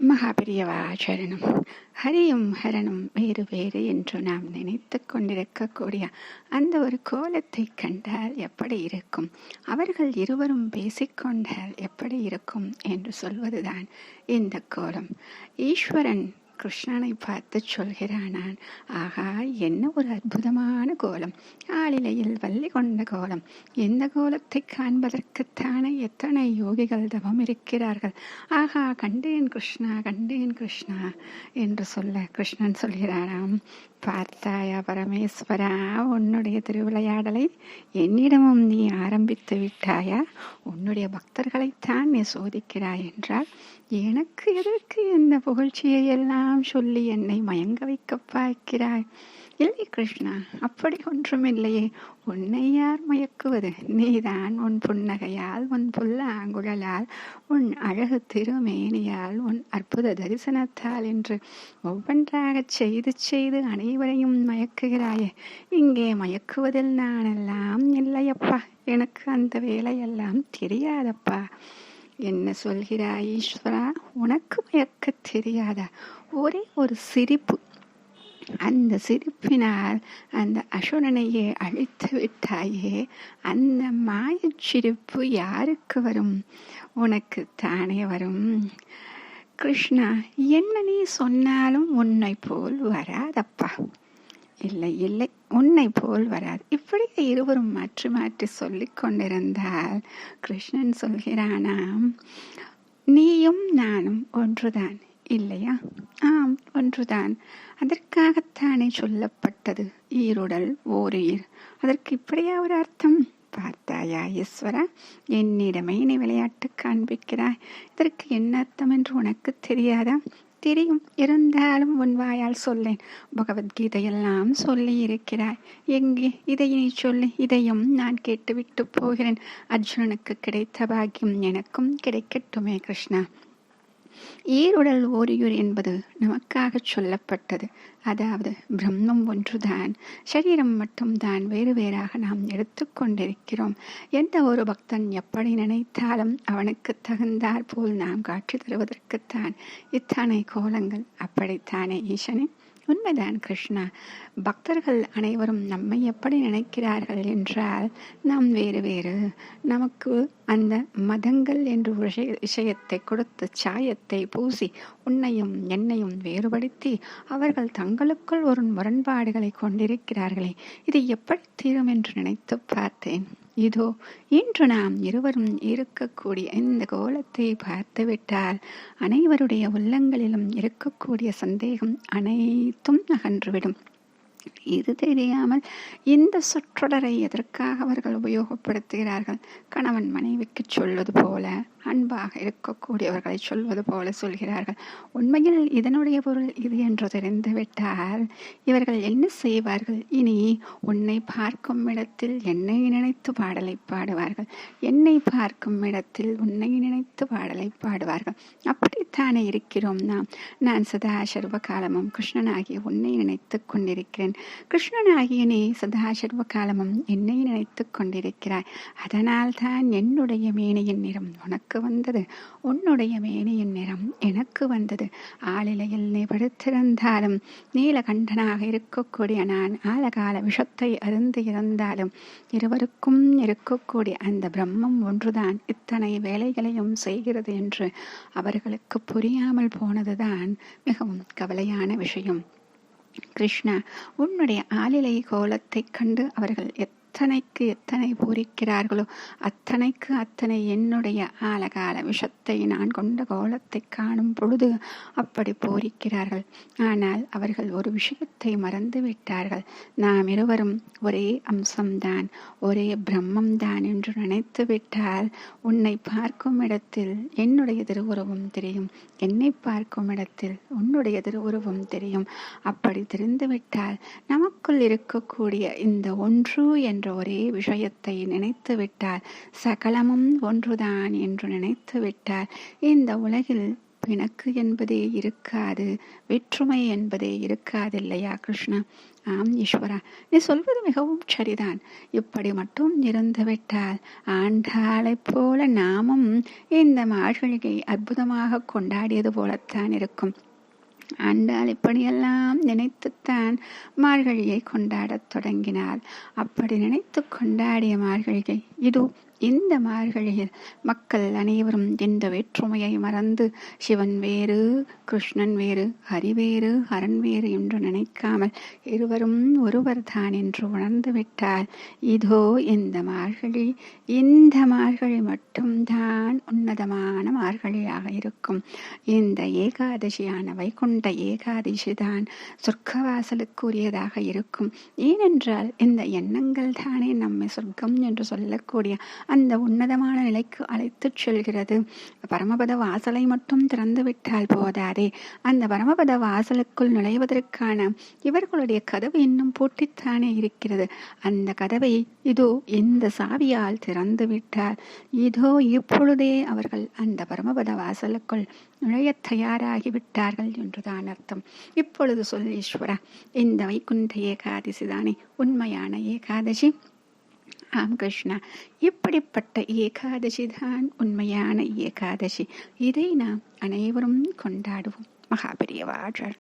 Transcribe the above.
மகாபிரியவாச்சரணம். ஹரியும் ஹரணும் வேறு வேறு என்று நாம் நினைத்து கொண்டிருக்கக்கூடிய அந்த ஒரு கோலத்தை கண்டால் எப்படி இருக்கும்? அவர்கள் இருவரும் பேசிக்கொண்டால் எப்படி இருக்கும் என்று சொல்வதுதான் இந்த கோலம். ஈஸ்வரன் கிருஷ்ணனை பார்த்து சொல்கிறானான். ஆகா என்ன ஒரு அற்புதமான கோலம். ஆளிலையில் வள்ளி கொண்ட கோலம். இந்த கோலத்தை காண்பதற்குத்தானே எத்தனை யோகிகள் தவம் இருக்கிறார்கள். ஆகா கண்டேன் கிருஷ்ணா கண்டேன் கிருஷ்ணா என்று சொல்ல கிருஷ்ணன் சொல்கிறாராம் பார்த்தாயா பரமேஸ்வரா உன்னுடைய திருவிளையாடலை என்னிடமும் நீ ஆரம்பித்து விட்டாயா? உன்னுடைய பக்தர்களைத்தான் நீ சோதிக்கிறாய் என்றால் எனக்கு எதற்கு இந்த புகழ்ச்சியை எல்லாம் சொல்லி என்னை மயங்க வைக்க பார்க்கிறாய்? இல்லை கிருஷ்ணா அப்படி ஒன்றுமில்லையே. உன்னை யார் மயக்குவது? நீதான் உன் புன்னகையால் உன் புல்ல ஆங்குழலால் உன் அழகு திருமேனியால் உன் அற்புத தரிசனத்தால் என்று ஒவ்வொன்றாக செய்து செய்து அனைவரையும் மயக்குகிறாயே. இங்கே மயக்குவதில் நானெல்லாம் இல்லையப்பா. எனக்கு அந்த வேலையெல்லாம் தெரியாதப்பா. என்ன சொல்கிறாய் ஈஸ்வரா? உனக்கு மயக்க தெரியாதா? ஒரே ஒரு சிரிப்பு. அந்த சிரிப்பினால் அந்த அசுரனையே அழித்து விட்டாயே அந்த மாயச்சிரிப்பு யாருக்கு வரும்? உனக்கு தானே வரும். கிருஷ்ணா என்ன நீ சொன்னாலும் உன்னை போல் வராதப்பா. இல்லை இல்லை உன்னை போல் வராது. இப்படி இருவரும் மாற்றி மாற்றி சொல்லி கொண்டிருந்தால் கிருஷ்ணன் சொல்கிறானாம் நீயும் நானும் ஒன்றுதான். இல்லையா? ஆம் ஒன்றுதான். அதற்காகத்தானே சொல்லப்பட்டது ஈருடல் ஓருயிர். அதற்கு இப்படியா ஒரு அர்த்தம்? பார்த்தாயா ஈஸ்வரா என்னிடமே நீ விளையாட்டு காண்பிக்கிறாய். இதற்கு என்ன அர்த்தம் என்று உனக்கு தெரியாதா? தெரியும் இருந்தாலும் உன் வாயால் சொல்லேன். பகவத்கீதையெல்லாம் சொல்லி இருக்கிறாய் எங்கே? இதை நீ சொல்லி. இதையும் நான் கேட்டுவிட்டு போகிறேன். அர்ஜுனனுக்கு கிடைத்த பாக்கியம் எனக்கும் கிடைக்கட்டுமே கிருஷ்ணா. ஈருடல் ஓரியூர் என்பது நமக்காக சொல்லப்பட்டது. அதாவது பிரம்மம் ஒன்றுதான் சரீரம் மட்டும்தான் வேறு வேறாக நாம் எடுத்துக்கொண்டிருக்கிறோம் எந்த ஒரு பக்தன் எப்படி நினைத்தாலும் அவனுக்கு தகுந்தாற்போல் நாம் காட்சி தருவதற்குத்தான் இத்தனை கோலங்கள். அப்படித்தானே ஈசனே? உண்மைதான் கிருஷ்ணா. பக்தர்கள் அனைவரும் நம்மை எப்படி நினைக்கிறார்கள் என்றால் நாம் வேறு வேறு. நமக்கு அந்த மதங்கள் என்று விஷய விஷயத்தை கொடுத்து சாயத்தை பூசி உன்னையும் என்னையும் வேறுபடுத்தி அவர்கள் தங்களுக்குள் ஒரு முரண்பாடுகளை கொண்டிருக்கிறார்களே. இது எப்படி தீரும் என்று நினைத்து பார்த்தேன். இதோ இன்று நாம் இருவரும் இருக்கக்கூடிய இந்த கோலத்தை பார்த்துவிட்டால் அனைவருடைய உள்ளங்களிலும் இருக்கக்கூடிய சந்தேகம் அனைத்தும் அகன்றுவிடும் இது தெரியாமல் இந்த சொற்றொடரை எதற்காக அவர்கள் உபயோகப்படுத்துகிறார்கள்? கணவன் மனைவிக்கு சொல்வது போல அன்பாக இருக்கக்கூடியவர்களை சொல்வது போல சொல்கிறார்கள். உண்மையில் இதனுடைய பொருள் இது என்று தெரிந்துவிட்டால் இவர்கள் என்ன செய்வார்கள்? இனி உன்னை பார்க்கும் இடத்தில் என்னை நினைத்து பாடலை பாடுவார்கள். என்னை பார்க்கும் இடத்தில் உன்னை நினைத்து பாடலை பாடுவார்கள். அப்படித்தானே இருக்கிறோம் நாம். நான் சதா சர்வ காலமும் கிருஷ்ணனாகிய உன்னை நினைத்து கொண்டிருக்கிறேன். கிருஷ்ணனாகிய நீ சதா சர்வ காலமும் என்னை நினைத்து கொண்டிருக்கிறாய். அதனால் தான் என்னுடைய மேனையின் நிறம் உனக்கு வந்தது. உன்னுடைய மேனையின் நிறம் எனக்கு வந்தது. ஆளிலையில் நீ படுத்திருந்தாலும் நீலகண்டனாக இருக்கக்கூடிய நான் ஆலகால விஷத்தை அருந்து இருந்தாலும் இருவருக்கும் இருக்கக்கூடிய அந்த பிரம்மம் ஒன்றுதான் இத்தனை வேலைகளையும் செய்கிறது என்று அவர்களுக்கு புரியாமல் போனதுதான் மிகவும் கவலையான விஷயம். கிருஷ்ணா உன்னுடைய ஆளிலை கோலத்தைக் கண்டு அவர்கள் எத்தனைக்கு எத்தனை பூரிக்கிறார்களோ அத்தனைக்கு அத்தனை என்னுடைய ஆலகால விஷத்தை நான் கொண்ட கோலத்தை காணும் பொழுது அப்படி பூரிக்கிறார்கள். ஆனால் அவர்கள் ஒரு விஷயத்தை மறந்து விட்டார்கள் நாம் இருவரும் ஒரே அம்சம்தான் ஒரே பிரம்மம்தான் என்று நினைத்து விட்டால் உன்னை பார்க்கும் இடத்தில் என்னுடைய திருவுருவம் தெரியும். என்னை பார்க்கும் இடத்தில் உன்னுடைய திருவுருவம் தெரியும். அப்படி தெரிந்துவிட்டால் நமக்குள் இருக்கக்கூடிய இந்த ஒன்று என்ற ஒரே விஷயத்தை நினைத்து விட்டால் சகலமும் ஒன்றுதான் என்று நினைத்து விட்டால் இந்த உலகில் பிணக்கு என்பதே இருக்காது வேற்றுமை என்பதே இருக்காது இல்லையா கிருஷ்ணா? ஆம் ஈஸ்வரா. நீ சொல்வது மிகவும் சரிதான். இப்படி மட்டும் இருந்துவிட்டால் ஆண்டாளைப் போல நாமும் இந்த மார்கழியை அற்புதமாக கொண்டாடியது போலத்தான் இருக்கும். ஆண்டாள் இப்படியெல்லாம் நினைத்துத்தான் மார்கழியை கொண்டாடத் தொடங்கினாள். அப்படி நினைத்து கொண்டாடிய மார்கழியை இதோ இந்த மார்கழியில் மக்கள் அனைவரும் இந்த வேற்றுமையை மறந்து சிவன் வேறு கிருஷ்ணன் வேறு ஹரி வேறு ஹரன் வேறு என்று நினைக்காமல் இருவரும் ஒருவர்தான் என்று உணர்ந்து விட்டால் இதோ இந்த மார்கழி. இந்த மார்கழி மட்டும்தான் உன்னதமான மார்கழியாக இருக்கும். இந்த ஏகாதசியான வைகுண்ட ஏகாதசி தான் சொர்க்கவாசலுக்குரியதாக இருக்கும். ஏனென்றால் இந்த எண்ணங்கள் தானே நம்மை சொர்க்கம் என்று சொல்லக்கூடிய அந்த உன்னதமான நிலைக்கு அழைத்துச் செல்கிறது. பரமபத வாசலை மட்டும் திறந்து விட்டால் போதாதே. அந்த பரமபத வாசலுக்குள் நுழைவதற்கான இவர்களுடைய கதவு இன்னும் பூட்டித்தானே இருக்கிறது. அந்த கதவை இதோ இந்த சாவியால் திறந்து விட்டால் இதோ இப்பொழுதே அவர்கள் அந்த பரமபத வாசலுக்குள் நுழைய தயாராகிவிட்டார்கள் என்றுதான் அர்த்தம். இப்பொழுது சொல் ஈஸ்வரா இந்த வைகுண்ட ஏகாதசி தானே உண்மையான ஏகாதசி. ஆம் கிருஷ்ணா. இப்படிப்பட்ட ஏகாதசி தான் உண்மையான ஏகாதசி. இதை நாம் அனைவரும் கொண்டாடுவோம். மகாபெரியவாழர்